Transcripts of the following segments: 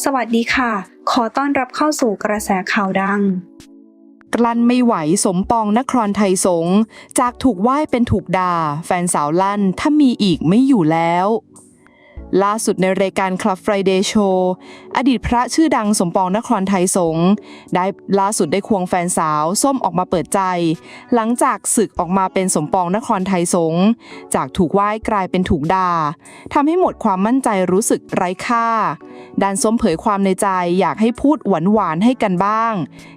สวัสดีค่ะ ขอต้อนรับเข้าสู่กระแสข่าวดัง กลั้นไม่ไหวสมปองนครไทยสง จากถูกไหว้เป็นถูกด่า แฟนสาวลั่นถ้ามีอีกไม่อยู่แล้ว ล่าสุดในรายการ Club Friday Show อดีตพระชื่อดังสมปองนครไทยสงฆ์ได้ล่าสุดได้ควงแฟนสาวส้มออกมาเปิดใจ หลังจากศึกออกมาเป็นสมปองนครไทยสงฆ์จากถูกไหว้กลายเป็นถูกด่าทำให้หมดความมั่นใจรู้สึกไร้ค่าด้านส้มเผยความในใจอยากให้พูดหวานๆให้กันบ้าง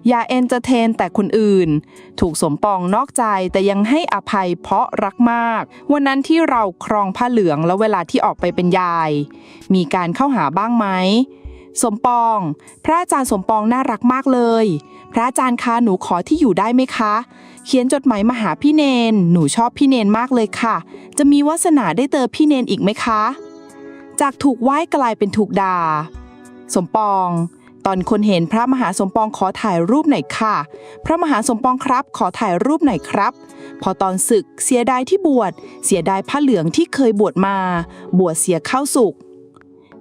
อย่าเอนเตอร์เทนแต่คนอื่น ถูกสมปองนอกใจแต่ยังให้อภัยเพราะรักมาก วันนั้นที่เราครองผ้าเหลืองแล้วเวลาที่ออกไปเป็นยายมีการเข้าหาบ้างไหม สมปอง พระอาจารย์สมปองน่ารักมากเลย พระอาจารย์คะหนูขอที่อยู่ได้ไหมคะ เขียนจดหมายมาหาพี่เนน หนูชอบพี่เนนมากเลยค่ะ จะมีวาสนาได้เจอพี่เนนอีกไหมคะ จากถูกไหว้กลายเป็นถูกด่า สมปอง ตอนคนเห็นพระมหาสมปองขอถ่ายรูปหน่อยค่ะ พระมหาสมปองครับ ขอถ่ายรูปหน่อยครับ พอตอนศึกเสียดายที่บวช เสียดายผ้าเหลืองที่เคยบวชมา บวชเสียเข้าสุก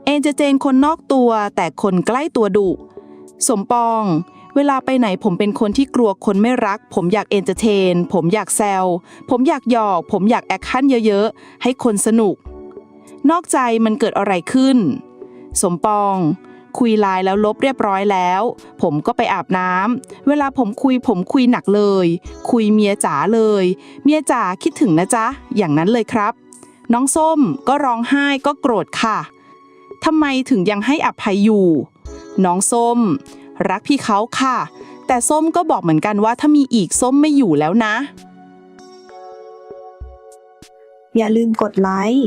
เอนเจเจนคนนอกตัวแต่คนใกล้ตัวดุ สมปอง เวลาไปไหนผมเป็นคนที่กลัวคนไม่รัก ผมอยากเอนเตอร์เทน ผมอยากแซว ผมอยากหยอก ผมอยากแอคชั่นเยอะๆ ให้คนสนุก นอกใจมันเกิดอะไรขึ้น สมปอง คุยไลน์แล้วลบเรียบร้อยแล้ว ผมก็ไปอาบน้ำเวลาผมคุยผมคุยหนักเลย คุยเมียจ๋าเลย เมียจ๋าคิดถึงนะจ๊ะ อย่างนั้นเลยครับ น้องส้มก็ร้องไห้ก็โกรธค่ะทำไมถึงยังให้อภัยอยู่ น้องส้ม รักพี่เขาค่ะ แต่ส้มก็บอกเหมือนกันว่าถ้ามีอีกส้มไม่อยู่แล้วนะ อย่าลืมกดไลค์